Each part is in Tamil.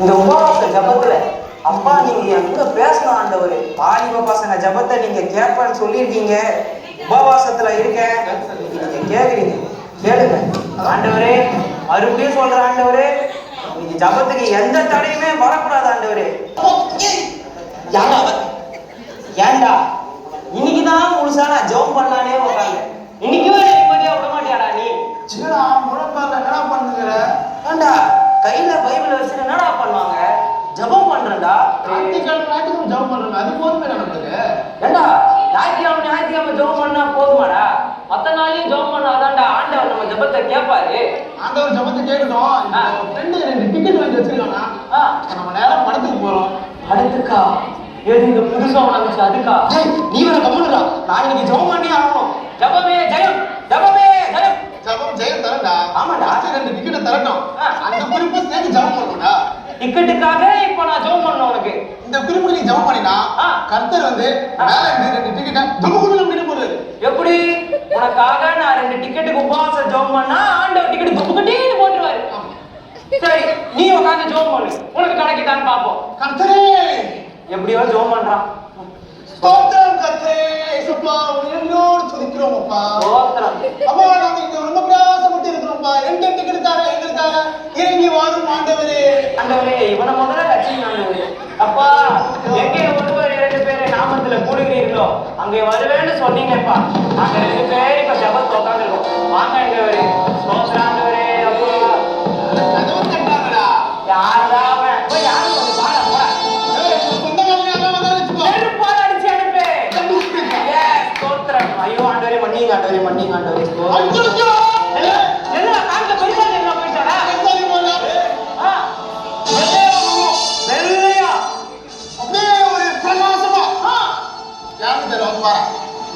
இந்த உபவாச ஜபத்துல அப்பா நீங்க என் கூட பேசணும் ஆண்டவர் வாலிப பசங்க ஜபத்தை நீங்க கேட்பேன்னு சொல்லியிருக்கீங்க. உபவாசத்துல இருக்கேன் நீங்க கேக்குறீங்க. கேளுங்க. ஆண்டவரே மறுபடியும் சொல்ற ஆண்டவரே நீங்க ஜபத்துக்கு எந்த தடையுமே வரக்கூடாது ஆண்டவரே. ஏண்டா? இன்னைக்குதான் முழுசா நான் ஜெபம் பண்ணலானே கையில பைபிள் வச்சு என்னடா பண்ணுவாங்க? ஜெபம் பண்றேன்டா. ஞாயிற்றுக்கிழமை ஞாயிற்றுக்கிழமை ஜெபம் பண்றோம் அது போதுமே நம்மளுக்கு ஏண்டா? ஞாயிற்றுக்கிழமை ஞாயிற்றுக்கிழமை ஜெபம் பண்ணா போதுமாடா? மத்த நாளையும் ஜெபம் பண்ணாதான்டா ஆண்டவர் நம்ம ஜெபத்தை கேட்பாரு. ஆண்டவர் ஜெபத்தை கேட்கட்டும். ஃப்ரெண்டு ரெண்டு டிக்கெட் வாங்கி வச்சிருக்கானா? நம்ம நேரம் படத்துக்கு போறோம். அடுத்துக்கா எது இந்த புதுசா வந்துச்சு அதுக்கா? நீ வேற கம்முனுடா. நான் இன்னைக்கு ஜெபம் பண்ணி ஆகணும். ஜெபமே ஜெயம். ஜெபமே ஜெயம். ஜெபம் ஜெயம் தரண்டா ஆமாடா. ரெண்டு டிக்கெட்டை தரட்டும். ஜெபம் பண்ணணும்டா டிக்கெட்டுக்காக இப்ப நான் ஜெபம் பண்ணணும் உனக்கு. இந்த குறிப்பு நீ ஜெபம் பண்ணினா. கர்த்தர் வந்து ஆ. மேல இருந்து ரெண்டு டிக்கெட்டை துமுகுன்னு அப்படின்னு போடுறாரு. எப்படி? உனக்காக நான் ரெண்டு டிக்கெட்டுக்கு உபவாசம் ஜெபம் பண்ணா ஆண்டவர் டிக்கெட் துப்புக்கிட்டேன்னு போட்டுருவாரு. சரி நீ உட்காந்து ஜெபம் பண்ணு. உனக்கு கிடைக்குதான்னு பாப்போம் கர்த்தரே! எப்படியோ ஜெபம் பண்றான். ஸ்தோத்திரம் கர்த்தரே! இயேசுப்பா உன்னோடு துதிக்கிறோம் அப்பா. ஸ்தோத்திரம். அப்பா நாங்க இங்க ரொம்ப பிரயாசப்பட்டு இருக்கிறோம்ப்பா ரெண்டு டிக்கெட்டுக்காக எங்களுக்காக ஆண்டவரே ஆண்டவரே இவனை முதல்ல கட்சிங்க ஆண்டவரே அப்பா எங்கே ஒருவர் இரண்டு பேரை நாமத்துல கூடுகிறீர்களோ அங்கே வருவேன்னு சொன்னீங்கப்பா. நாங்க ரெண்டு பேரும் இப்ப ஜபத்து உட்காந்துருக்கோம் வாங்க ஆண்டவரே ஸ்தோத்திரம் ஆண்டவரே அப்பா. யாரா. ஐயோ ஆண்டவரே மன்னிங்க ஆண்டவரே மன்னிங்க ஆண்டவரே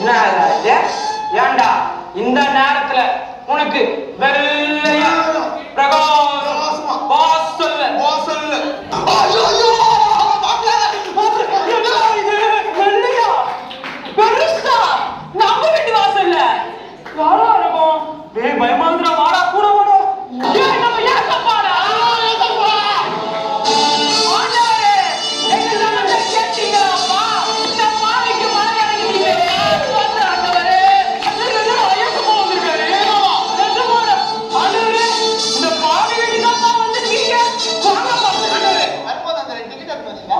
என்ன? ஏன்டா இந்த நேரத்துல உனக்கு வெள்ளையா பிரகாசம்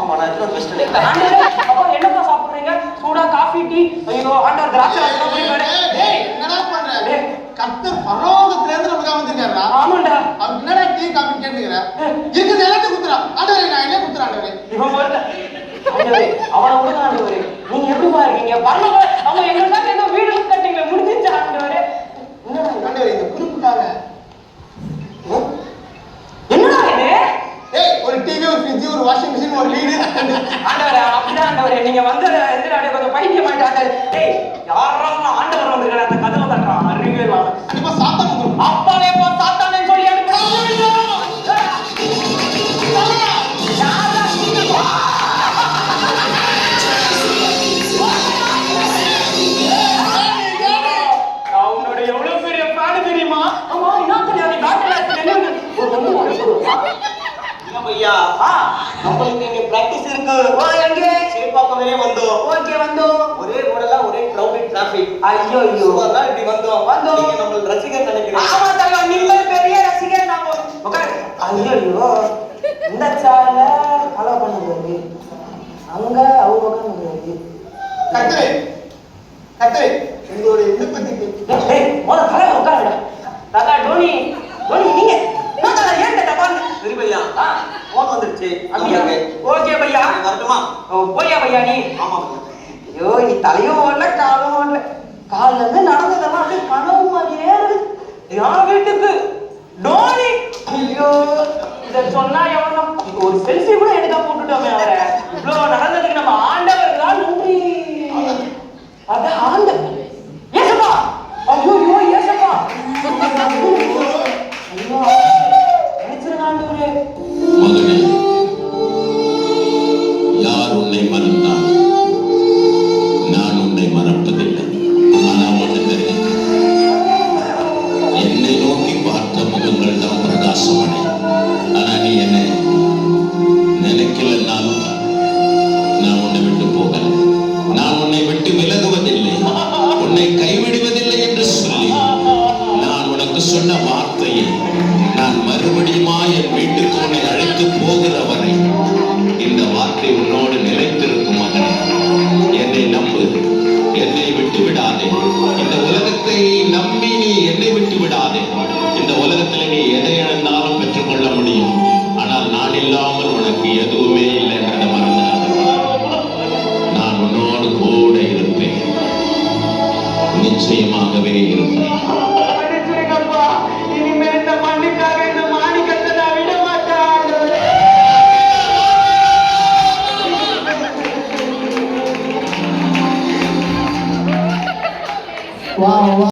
ஆமா, நான் அப்பா, என்னப்பா சாப்பிடுறீங்க? சூடா காஃபி, டீ? ஐயோ, ஆண்டவர் திராட்சை ரசம் குடிப்பாரு. டேய், என்னடா பண்ற டேய். கர்த்தர் பரலோகத்துல இருந்து நமக்கு வந்திருக்காருடா ஆமாண்டா. அவருக்கு என்னடா டீ காபி கேட்டுக்கிற இருக்குது எல்லாத்தையும் குத்துறா ஆண்டவரே நான் என்ன குத்துறேன் ஆண்டவரே இவன். ஆண்டவரே, அவனை ஆண்டவரே. நீங்க எப்படிப்பா இருக்கீங்க? பரலோக, அவங்க எங்களுக்காக ஏதோ வீடு கட்டிங்களே, முடிஞ்சிருச்சா ஆண்டவரே? என்னடா இது? ஆண்டவரே இந்த குறிப்புக்காக என்னடா இது? ஏய் ஒரு டிவி ஒரு ஃப்ரிட்ஜ் ஒரு வாஷிங் மிஷின் ஒரு வீடு ஆண்டவரே, அப்படிதான் ஆண்டவரே, நீங்க வந்து எந்திர அப்படியே கொஞ்சம் பைத்தியமாயிட்டாங்க. டேய், யாரெல்லாம் ஆண்டவர் வந்திருக்காரு, அந்த கதவை தட்டுறான், அறிவே. கண்டிப்பா சாத்தான் வந்துரும். அப்பாவே போ, சாத்தானே சொல்லி நம்மளுக்கு இங்க பிராக்டிஸ் இருக்கு. வரையே வந்தோம் ஓகே, வந்தோம். ஒரே ரோடெல்லாம் ஒரே கிரௌடட் டிராபிக் ஐயோ, ஐயோ. அதனால இப்படி வந்தோம் வந்தோம். நீங்க நம்ம ரசிகர் நினைக்கிறேன் ஆமா, தலைவா, நீங்கள் பெரிய ரசிகர் நாங்க. உட்காரு. ஐயோ, ஐயோ. இந்த சார்ல follow பண்ணுறது. அங்க அவங்க உட்காந்துருக்காரு. கர்த்தரே கர்த்தரே எங்களுடைய ஏய், முதல்ல தலைவர் உட்காருடா. தாத்தா, டோனி, டோனி, நீங்க என்ன தாத்தா, ஏன் தாத்தா பாருங்க? சரி பையா போன் வந்துருச்சு. அப்படியா? ஓகே பையா. வரட்டுமா? போயா பையா நீ. ஆமா ஐயோ நீ தலையும் ஓடல காலும் ஓடல. கால்ல இருந்து நடந்ததெல்லாம் அப்படியே கனவு மாதிரியே என் வீட்டுக்கு? டோனி. ஐயோ இத சொன்னா எவனா. ஒரு செல்ஃபி கூட எடுக்க போட்டுட்டோமே அவரை. இவ்வளவு நடந்ததுக்கு நம்ம ஆண்டவருக்கு தான் நன்றி. அத ஆண்டவர். என்ன